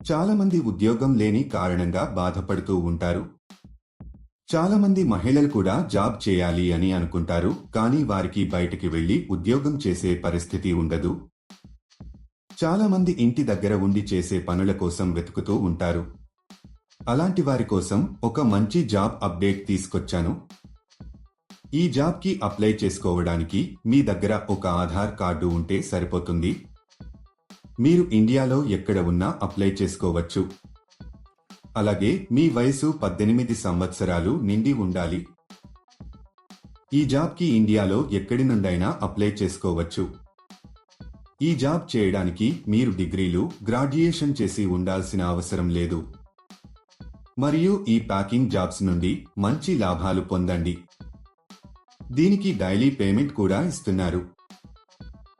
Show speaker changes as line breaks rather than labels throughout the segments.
చాలామంది ఉద్యోగం లేని కారణంగా బాధపడుతూ ఉంటారు. చాలామంది మహిళలు కూడా జాబ్ చేయాలి అని అనుకుంటారు కానీ వారికి బయటికి వెళ్ళి ఉద్యోగం చేసే పరిస్థితి ఉండదు. చాలామంది ఇంటి దగ్గర ఉండి చేసే పనుల కోసం వెతుకుతూ ఉంటారు. అలాంటి వారి కోసం ఒక మంచి జాబ్ అప్డేట్ తీసుకొచ్చాను. ఈ జాబ్కి అప్లై చేసుకోవడానికి మీ దగ్గర ఒక ఆధార్ కార్డు ఉంటే సరిపోతుంది. మీరు ఇండియాలో ఎక్కడ ఉన్నా అప్లై చేసుకోవచ్చు. అలాగే మీ వయసు పద్దెనిమిది సంవత్సరాలు నిండి ఉండాలి. ఈ జాబ్కి ఇండియాలో ఎక్కడి నుండైనా అప్లై చేసుకోవచ్చు. ఈ జాబ్ చేయడానికి మీరు డిగ్రీలు గ్రాడ్యుయేషన్ చేసి ఉండాల్సిన అవసరం లేదు. మరియు ఈ ప్యాకింగ్ జాబ్స్ నుండి మంచి లాభాలు పొందండి. దీనికి డైలీ పేమెంట్ కూడా ఇస్తున్నారు.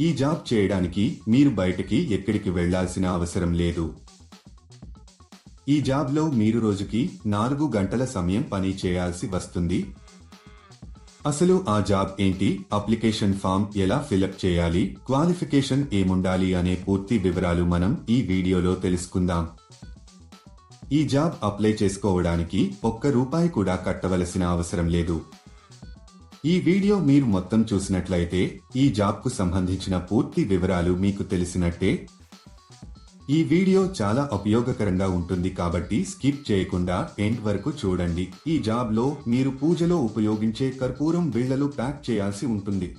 ఈ జాబ్ చేయడానికి మీరు బయటకి ఎక్కడికి వెళ్ళాల్సిన అవసరం లేదు. ఈ జాబ్లో మీరు రోజుకి నాలుగు గంటల సమయం పని చేయాల్సి వస్తుంది. అసలు ఆ జాబ్ ఏంటి? అప్లికేషన్ ఫామ్ ఎలా ఫిలప్ చేయాలి? క్వాలిఫికేషన్ ఏముండాలి అనే పూర్తి వివరాలు మనం ఈ వీడియోలో తెలుసుకుందాం. ఈ జాబ్ అప్లై చేసుకోవడానికి ఒక్క రూపాయి కూడా కట్టవలసిన అవసరం లేదు. ఈ వీడియో మీరు మొత్తం చూసినట్లయితే ఈ జాబ్కు సంబంధించిన పూర్తి వివరాలు మీకు తెలిసినట్టే. ఈ వీడియో చాలా ఉపయోగకరంగా ఉంటుంది కాబట్టి స్కిప్ చేయకుండా ఎండ్ వరకు చూడండి. ఈ జాబ్లో మీరు పూజలో ఉపయోగించే కర్పూరం బిళ్ళలు ప్యాక్ చేయాల్సి ఉంటుంది.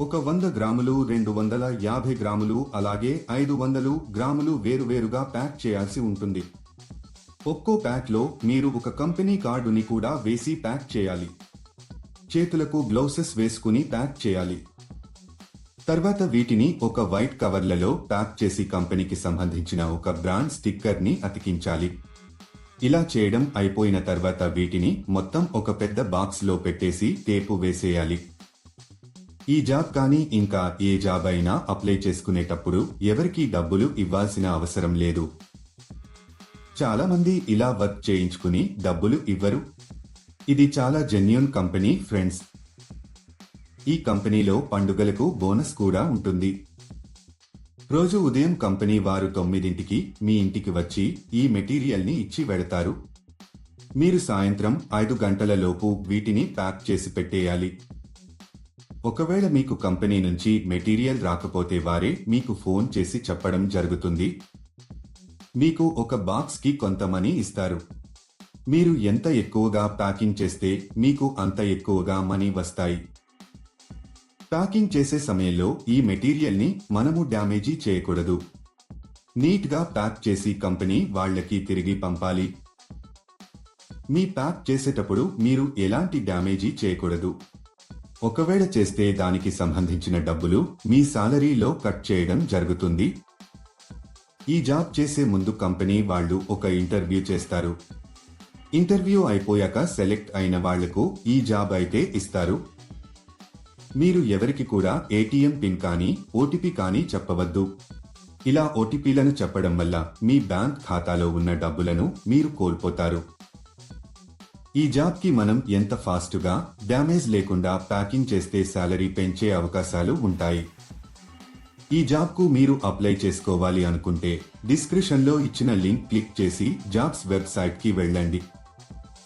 ఒక వంద గ్రాములు రెండు వందల యాభై గ్రాములు అలాగే ఐదు వందలు గ్రాములు వేరువేరుగా ప్యాక్ చేయాల్సి ఉంటుంది. ఒక్కో ప్యాక్లో మీరు ఒక కంపెనీ కార్డుని కూడా వేసి ప్యాక్ చేయాలి. చేతులకు గ్లౌసెస్ వేసుకుని ప్యాక్ చేయాలి. తర్వాత వీటిని ఒక వైట్ కవర్లలో ప్యాక్ చేసి కంపెనీకి సంబంధించిన ఒక బ్రాండ్ స్టిక్కర్ని అతికించాలి. ఇలా చేయడం అయిపోయిన తర్వాత వీటిని మొత్తం ఒక పెద్ద బాక్స్లో పెట్టేసి టేపు వేసేయాలి. ఈ జాబ్ కానీ ఇంకా ఏ జాబ్ అయినా అప్లై చేసుకునేటప్పుడు ఎవరికీ డబ్బులు ఇవ్వాల్సిన అవసరం లేదు. చాలామంది ఇలా వర్క్ చేయించుకుని డబ్బులు ఇవ్వరు. ఇది చాలా జెన్యున్ కంపెనీ ఫ్రెండ్స్ ఈ కంపెనీలో పండుగలకు బోనస్ కూడా ఉంటుంది. రోజు ఉదయం కంపెనీ వారు తొమ్మిదింటికి మీ ఇంటికి వచ్చి ఈ మెటీరియల్ని ఇచ్చి వెడతారు. మీరు సాయంత్రం ఐదు గంటల లోపు వీటిని ప్యాక్ చేసి పెట్టేయాలి. ఒకవేళ మీకు కంపెనీ నుంచి మెటీరియల్ రాకపోతే వారే మీకు ఫోన్ చేసి చెప్పడం జరుగుతుంది. మీకు ఒక బాక్స్కి కొంత మనీ ఇస్తారు. మీరు ఎంత ఎక్కువగా ప్యాకింగ్ చేస్తే మీకు అంత ఎక్కువగా మనీ వస్తాయి. ప్యాకింగ్ చేసే సమయంలో ఈ మెటీరియల్ని మనము డ్యామేజీ చేయకూడదు. నీట్గా ప్యాక్ చేసి కంపెనీ వాళ్ళకి తిరిగి పంపాలి. మీ ప్యాక్ చేసేటప్పుడు మీరు ఎలాంటి డ్యామేజీ చేయకూడదు. ఒకవేళ చేస్తే దానికి సంబంధించిన డబ్బులు మీ సాలరీలో కట్ చేయడం జరుగుతుంది. ఈ జాబ్ చేసే ముందు కంపెనీ వాళ్ళు ఒక ఇంటర్వ్యూ చేస్తారు. ఇంటర్వ్యూ అయిపోయాక సెలెక్ట్ అయిన వాళ్ళకు ఈ జాబ్ అయితే ఇస్తారు. మీరు ఎవరికి కూడా ఏటీఎం పిన్ కానీ ఓటీపీ కానీ చెప్పవద్దు. ఇలా ఓటీపీలను చెప్పడం వల్ల మీ బ్యాంక్ ఖాతాలో ఉన్న డబ్బులను మీరు కోల్పోతారు. ఈ జాబ్కి మనం ఎంత ఫాస్ట్గా డ్యామేజ్ లేకుండా ప్యాకింగ్ చేస్తే శాలరీ పెంచే అవకాశాలు ఉంటాయి. ఈ జాబ్కు మీరు అప్లై చేసుకోవాలి అనుకుంటే డిస్క్రిప్షన్లో ఇచ్చిన లింక్ క్లిక్ చేసి జాబ్స్ వెబ్సైట్కి వెళ్ళండి.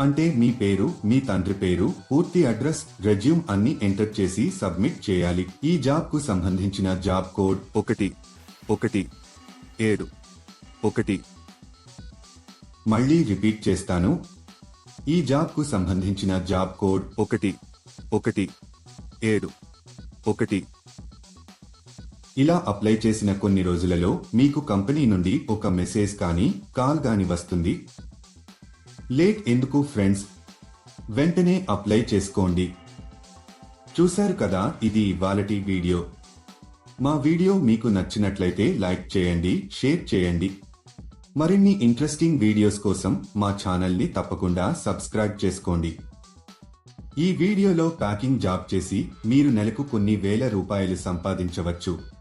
అంటే మీ పేరు మీ తండ్రి పేరు పూర్తి అడ్రస్ రెజ్యూమ్ అన్ని ఎంటర్ చేసి సబ్మిట్ చేయాలి. ఈ జాబ్కు సంబంధించిన జాబ్ కోడ్ ఒకటి ఒకటి ఏడు ఒకటి. మళ్ళీ రిపీట్ చేస్తాను. ఈ జాబ్కు సంబంధించిన జాబ్ కోడ్ ఒకటి ఒకటి ఏడు ఒకటి. ఇలా అప్లై చేసిన కొన్ని రోజులలో మీకు కంపెనీ నుండి ఒక మెసేజ్ కానీ కాల్ గాని వస్తుంది. లేట్ ఎందుకు ఫ్రెండ్స్? వెంటనే అప్లై చేసుకోండి. చూశారు కదా ఇది ఇవాళటి వీడియో. మా వీడియో మీకు నచ్చినట్లయితే లైక్ చేయండి షేర్ చేయండి. మరిన్ని ఇంట్రెస్టింగ్ వీడియోస్ కోసం మా ఛానల్ని తప్పకుండా సబ్స్క్రైబ్ చేసుకోండి. ఈ వీడియోలో ప్యాకింగ్ జాబ్ చేసి మీరు నెలకు కొన్ని వేల రూపాయలు సంపాదించవచ్చు.